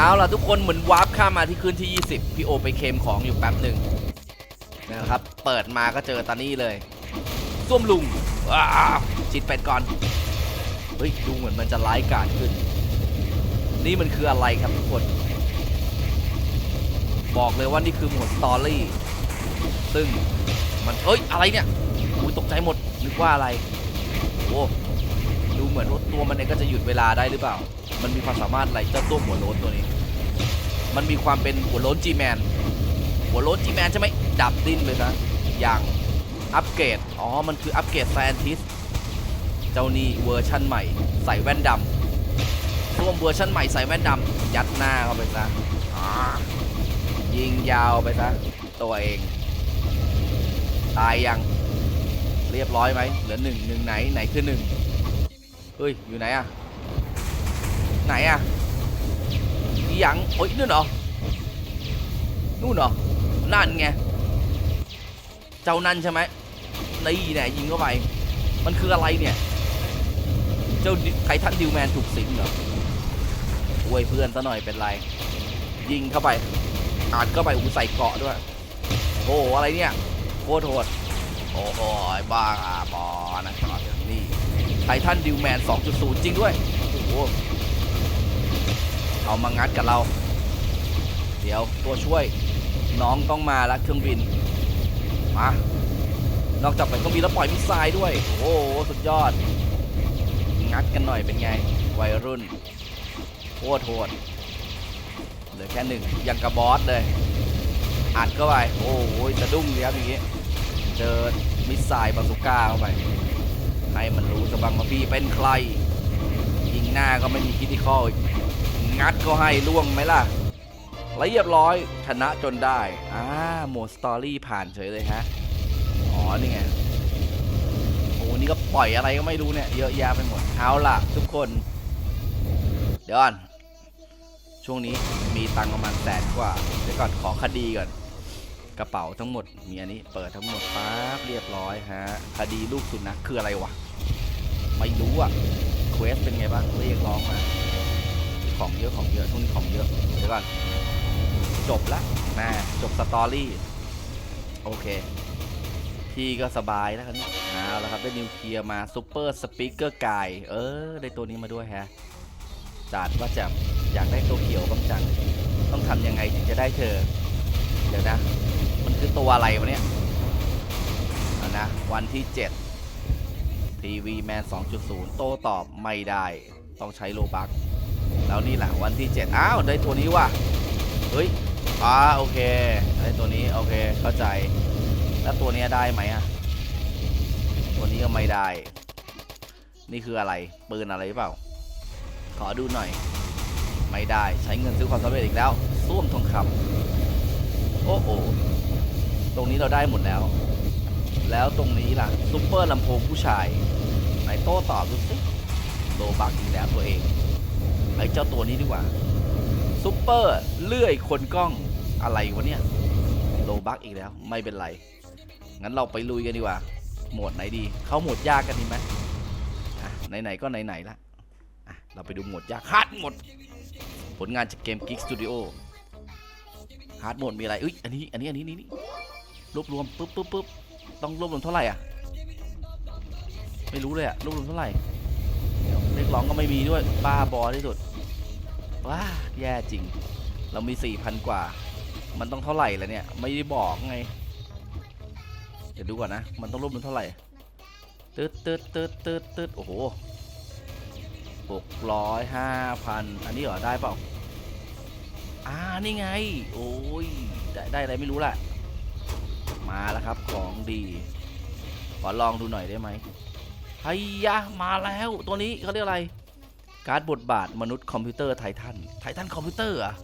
เอาล่ะทุกคนเหมือนวาร์ปข้ามมาที่คืนที่ 20 พี่โอไปเคมของอยู่แป๊บหนึ่งนะครับ เปิดมาก็เจอตานี่เลยส้วมลุงจิตเป็ดก่อน เฮ้ย ดูเหมือนมันจะร้ายกาจขึ้น นี่มันคืออะไรครับทุกคน บอกเลยว่านี่คือหมดสตอรี่ ซึ่งมัน เอ้ย อะไรเนี่ยอุ้ยตกใจหมด นึกว่าอะไร โอ้ ดูเหมือนว่าตัวมันเองก็จะหยุดเวลาได้หรือเปล่า มันมีความสามารถอะไรเจ้าตัวหัวโล้นตัวนี้ มันมีความเป็นหัวโล้นจีแมนหัวโล้นจีแมนใช่ไหมดับดิ้นไปซะอย่างอัปเกรดอ๋อมันคืออัปเกรดแซนทิสเจ้านี่เวอร์ชั่นใหม่ ใส่แว่นดำร่วมเวอร์ชั่นใหม่ใส่แว่นดำยัดหน้าเข้าไปซะยิงยาวไปซะตัวเอง ตายยังเรียบร้อยไหมเหลือหนึ่งหนึ่งไหนไหนคือหนึ่งเฮ้ยอยู่ไหนอะ ไหนอะอีหยังโอ้ยนู่นเหรอ นู่นเหรอ นั่นไง เจ้านั่นใช่ไหมนี่เนี่ยยิงเข้าไป มันคืออะไรเนี่ย เจ้าไททันดิวแมนถูกสิงเหรออวยเพื่อนซะหน่อยเป็นไร ยิงเข้าไปอาดเข้าไปอู้ใส่เกาะด้วย โอ้โหอะไรเนี่ยโคตรโหดโอ้โหบ้าอะบอนะครับนี่ไททันดิวแมน 2.0 จริงด้วย โอ้โห เอามางัดกับเรา เดี๋ยวตัวช่วยน้องต้องมาแล้วเครื่องบินมานอกจากเป็นเครื่องบินแล้วปล่อยมิสไซล์ด้วย โอ้โหสุดยอด งัดกันหน่อยเป็นไงวัยรุ่นโคตรโหดเหลือแค่หนึ่งยังกระบอสเลยอัดเข้าไปโอ้โหสะดุ้งเลยครับอย่างงี้เจอมิสไซล์บาซูก้าเข้าไปให้มันรู้สบังมาพี่เป็นใครยิงหน้าก็ไม่มีคิดที่ข้ออีก งัดก็ให้ล่วงไหมล่ะเรียบร้อยชนะจนได้อ่าโหมดสตอรี่ผ่านเฉยเลยฮะ อ๋อ นี่ไง โอ้นี่ก็ปล่อยอะไรก็ไม่รู้เนี่ย เยอะแยะไปหมด เอาล่ะ ทุกคน เดี๋ยวก่อน ช่วงนี้มีตังประมาณแสนกว่า เดี๋ยวก่อนขอคดีก่อน กระเป๋าทั้งหมด มีอันนี้เปิดทั้งหมดปั๊บเรียบร้อยฮะ คดีลูกสุนัขคืออะไรวะ ไม่รู้อะเควสเป็นไงบ้างเรียกร้องมา ของเยอะของเยอะช่วงนี้ของเยอะเดี๋ยวก่อนจบละนะจบสตอรี่โอเคพี่ก็สบายแล้วครับนี่เอาแล้วครับได้นิวเคลียร์มาซูเปอร์สปีกเกอร์ไกายเออได้ตัวนี้มาด้วยฮะจัดว่าจะอยากได้ตัวเขียวบ้างจังต้องทำยังไงถึงจะได้เธอ เดี๋ยวนะ มันคือตัวอะไรวะเนี่ยเอานะ วันที่ 7 ทีวีแมน 2.0 โตตอบไม่ได้ ต้องใช้โลบัก แล้วนี่แหละวันที่ 7 อ้าว ได้ตัวนี้ว่ะ เฮ้ย อ่า โอเค ได้ตัวนี้ โอเค เข้าใจ แล้วตัวเนี้ยได้ไหมอะตัวนี้ก็ไม่ได้ นี่คืออะไร ปืนอะไรเปล่า ขอดูหน่อย ไม่ได้ ใช้เงินซื้อความสำเร็จอีกแล้วส้วมทองคำโอ้โหตรงนี้เราได้หมดแล้ว แล้วตรงนี้ล่ะซุปเปอร์ลำโพงผู้ชายไหนโต้ตอบดูสิโลบักอีกแล้วตัวเอง เจ้าตัวนี้ดีกว่าซุปเปอร์เลื่อยคนกล้องอะไรวะเนี่ยโลบักอีกแล้วไม่เป็นไร งั้นเราไปลุยกันดีกว่า โหมดไหนดี เข้าโหมดยากกันดีไหมไหนๆก็ไหนๆละอะเราไปดูโหมดยากฮาร์ดโหมด ผลงานจากเกม Geek Studio ฮาร์ดโหมดมีอะไรเอ้ยอันนี้อันนี้อันนี้นี่รวบรวมปุ๊บปุ๊บปุ๊บต้องรวบรวมเท่าไหร่อะไม่รู้เลยอะรวบรวมเท่าไหร่เดี๋ยวเรียกร้องก็ไม่มีด้วยบ้าบอที่สุด ว้าแย่จริง เรามี4,000กว่า มันต้องเท่าไหร่แล้วเนี่ย ไม่ได้บอกไง เดี๋ยวดูก่อนนะ มันต้องรวบรวมเท่าไหร่ตืดตืดตืดตืดตืดโอ้โหหกร้อยห้าพันอันนี้เหรอได้เปล่าอ่านี่ไง โอ้ยได้ได้อะไรไม่รู้แหละมาแล้วครับของดี ขอลองดูหน่อยได้ไหมไฮยะมาแล้วตัวนี้เขาเรียกอะไร การ์ดบทบาทมนุษย์คอมพิวเตอร์ไททันไททันคอมพิวเตอร์อะ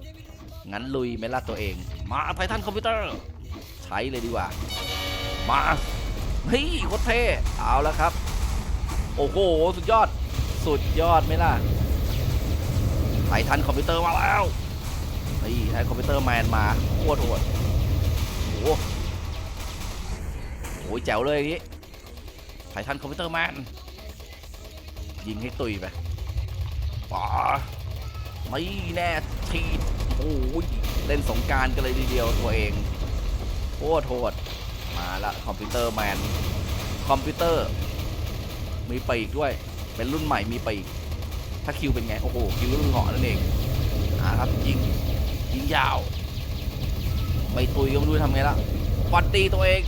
งั้นลุยไม่ล่ะตัวเอง มาไททันคอมพิวเตอร์ ใช้เลยดีกว่า มาเฮ้ยโคตรเท่เอาแล้วครับ โอ้โห สุดยอด สุดยอดไหมล่ะไททันคอมพิวเตอร์มาแล้วนี่ไททันคอมพิวเตอร์แมนมาโคตรโหดโอ้โหโอ้ยแจ๋วเลยอย่างนี้ไททันคอมพิวเตอร์แมนยิงให้ตุยไป ป๋าไม่แน่ทีโอ้ยเล่นสงการกันเลยทีเดียวตัวเองโคตรโหดมาละคอมพิวเตอร์แมน คอมพิวเตอร์ มีปีกด้วย เป็นรุ่นใหม่มีปีก ถ้าคิวเป็นไง โอ้โห คิวรุ่นเหาะนั่นเองอ่าครับยิง ยิงยาวไม่ตุยก็ไม่รู้ทำไงละฟันตีตัวเอง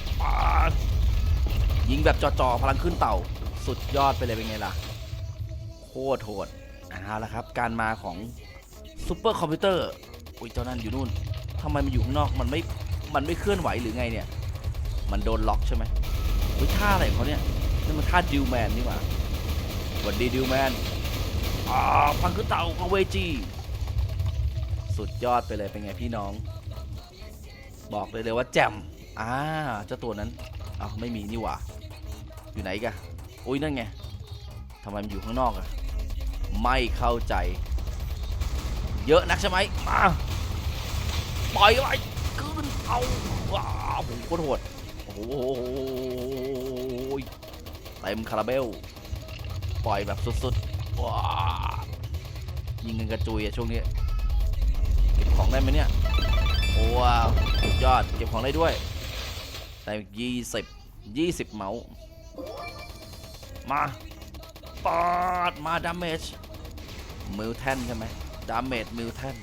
ยิงแบบจ่อๆ พลังขึ้นเต่า สุดยอดไปเลยเป็นไงล่ะ โคตรโหด เอาละครับ การมาของซูเปอร์คอมพิวเตอร์อุ้ยเจ้านั่นอยู่นู่นทำไมมันอยู่ข้างนอกมันไม่มันไม่เคลื่อนไหวหรือไงเนี่ย มันโดนล็อกใช่ไหมอุ้ยท่าอะไรเขาเนี่ยนี่มันท่าดิวแมนนี่หว่าสวัสดีดิวแมนอ่าพังคือเต่าของเวจีสุดยอดไปเลยเป็นไงพี่น้อง บอกเลยเลยว่าแจ่มอ่าเจ้าตัวนั้นอ้าวไม่มีนี่หว่าอยู่ไหนกะอุ้ยนั่นไงทำไมมันอยู่ข้างนอกอะ ไม่เข้าใจ เยอะนักใช่ไหมมาปล่อยไว้ขึ้นเอาว้าวโหโคตรโหดโอ้โหเต็มคาราเบล ปล่อยแบบสุดๆว้ายิงเงินกระจุยอะช่วงนี้ เก็บของได้ไหมเนี่ยโอ้ว้าวสุดยอดเก็บของได้ด้วยได้ยี่สิบยี่สิบเมาส์มา ปาดมาดาเมจมิวแทนใช่ไหมดาเมจมิวแทน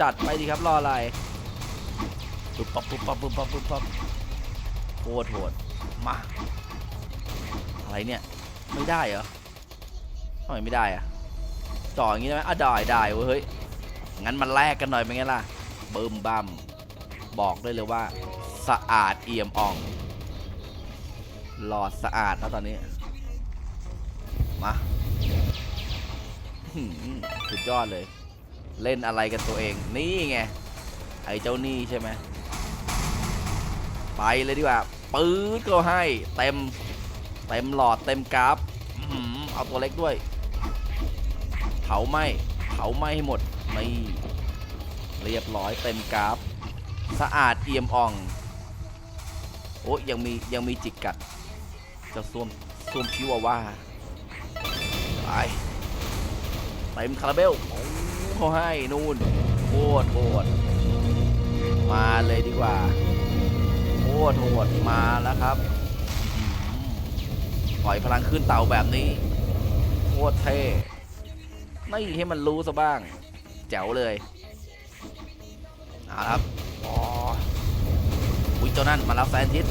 จัดไปดีครับรออะไรปุ๊บปั๊บปุ๊บปั๊บปุ๊บปั๊บปุ๊บปั๊บโคตรโหดมาอะไรเนี่ยไม่ได้เหรอทำไมไม่ได้อะจ่ออย่างงี้ได้ไหมอะได้ได้เว้เฮ้ยงั้นมันแลกกันหน่อยเป็นไงล่ะเบิ่มบัมบอกได้เลยว่า สะอาดเอี่ยมอ่อง หลอดสะอาดแล้วตอนนี้ มาหืม สุดยอดเลย เล่นอะไรกันตัวเอง นี่ไง ไอ้เจ้านี่ใช่ไหม ไปเลยดีกว่า ปื๊ดก็ให้ เต็ม เต็มหลอดเต็มกราฟเอาตัวเล็กด้วย เผาไหมเผาไหมให้หมดไม่เรียบร้อยเต็มกราฟ สะอาดเอี่ยมอ่อง โอ้ยังมียังมีจิกกัด จะซ่วมซ่วมชิวาว่าไป เต็มคาราเบลโอ้เขาให้นู่นโคตรโหดมาเลยดีกว่าโคตรโหดมาแล้วครับหอปล่อยพลังขึ้นเต่าแบบนี้โคตรเท่ไม่ให้มันรู้ซะบ้าง แจ๋วเลยเอาครับอ๋ออุ้ยเจ้านั่นมาแล้วแฟนทิศ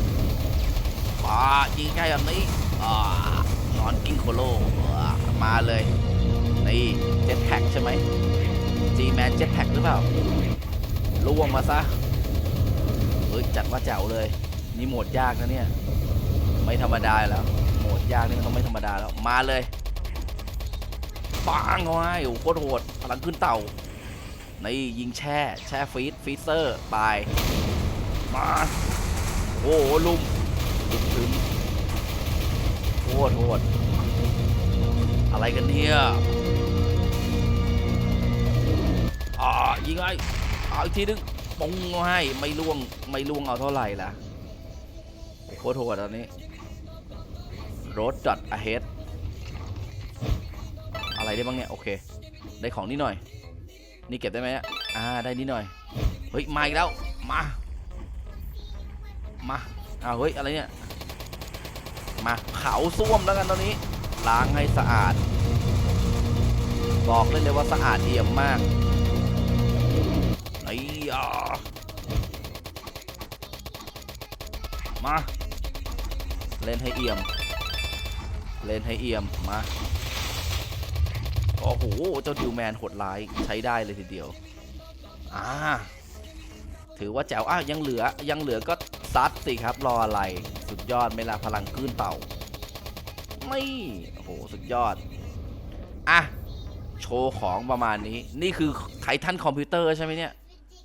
ป่ายิงใกล้แบบนี้อ่านอนกิ้งโคโลมาเลย นี่เจ็ตแพ็กใช่ไหมจีแมนเจ็ตแพ็กหรือเปล่าล่วงมาซะเฮ้ยจัดว่าเจ๋วเลย นี่โหมดยากนะเนี่ย ไม่ธรรมดาแล้วโหมดยากนี่มันต้องไม่ธรรมดาแล้วมาเลยปังเขาให้โอ้โหโคตรโหดพลังขึ้นเต่านี่ยิงแช่แช่ฟีดฟีเซอร์ตายมาโอ้โหลุมถึงโคตรโหดอะไรกันเนี่ย อ่ายิงไงเอาอีกทีนึงปงให้ไม่ล่วงไม่ล่วงเอาเท่าไหร่ล่ะโคตรโหดตอนนี้รถจอด ahead อะไรได้บ้างเนี่ย โอเค ได้ของนิดหน่อย นี่เก็บได้ไหมอะอ่าได้นิดหน่อย เฮ้ย มาอีกแล้ว มา มาอ้าวเฮ้ย อะไรเนี่ย มาเผาส้วมแล้วกันตอนนี้ ล้างให้สะอาด บอกเลยเลยว่าสะอาดเอี่ยมมาก มา เล่นให้เอี่ยม เล่นให้เอี่ยม มา โอ้โห เจ้าดิวแมนโหดร้ายใช้ได้เลยทีเดียว อ่า ถือว่าแจ๋วอะยังเหลือ ยังเหลือก็ซัดสิครับ รออะไร สุดยอดไหมล่ะพลังคลื่นเต่า ไม่ โอ้โห สุดยอด อะ โชว์ของประมาณนี้ นี่คือไททันคอมพิวเตอร์ใช่ไหมเนี่ย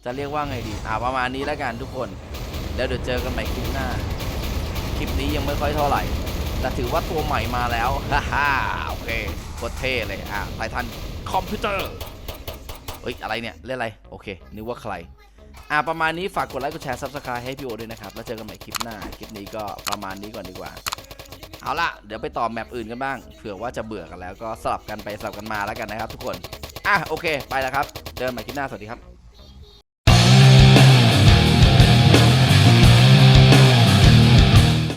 จะเรียกว่าไงดี อ่าประมาณนี้แล้วกันทุกคน แล้วเดี๋ยวเจอกันใหม่คลิปหน้า คลิปนี้ยังไม่ค่อยเท่าไหร่ แต่ถือว่าตัวใหม่มาแล้ว ฮ่าฮ่าโอเคโคตรเท่เลย อะไททันคอมพิวเตอร์ เฮ้ย อะไรเนี่ย เล่นอะไร โอเค นึกว่าใคร อะประมาณนี้ฝากกดไลค์ กดแชร์ Subscribe ให้พี่โอด้วยนะครับ แล้วเจอกันใหม่คลิปหน้า คลิปนี้ก็ประมาณนี้ก่อนดีกว่า เอาล่ะ เดี๋ยวไปต่อแมปอื่นกันบ้าง เผื่อว่าจะเบื่อกันแล้วก็สลับกันไปสลับกันมาแล้วกันนะครับ ทุกคน อะโอเค ไปแล้วครับ เจอกันใหม่คลิปหน้า สวัสดีครับ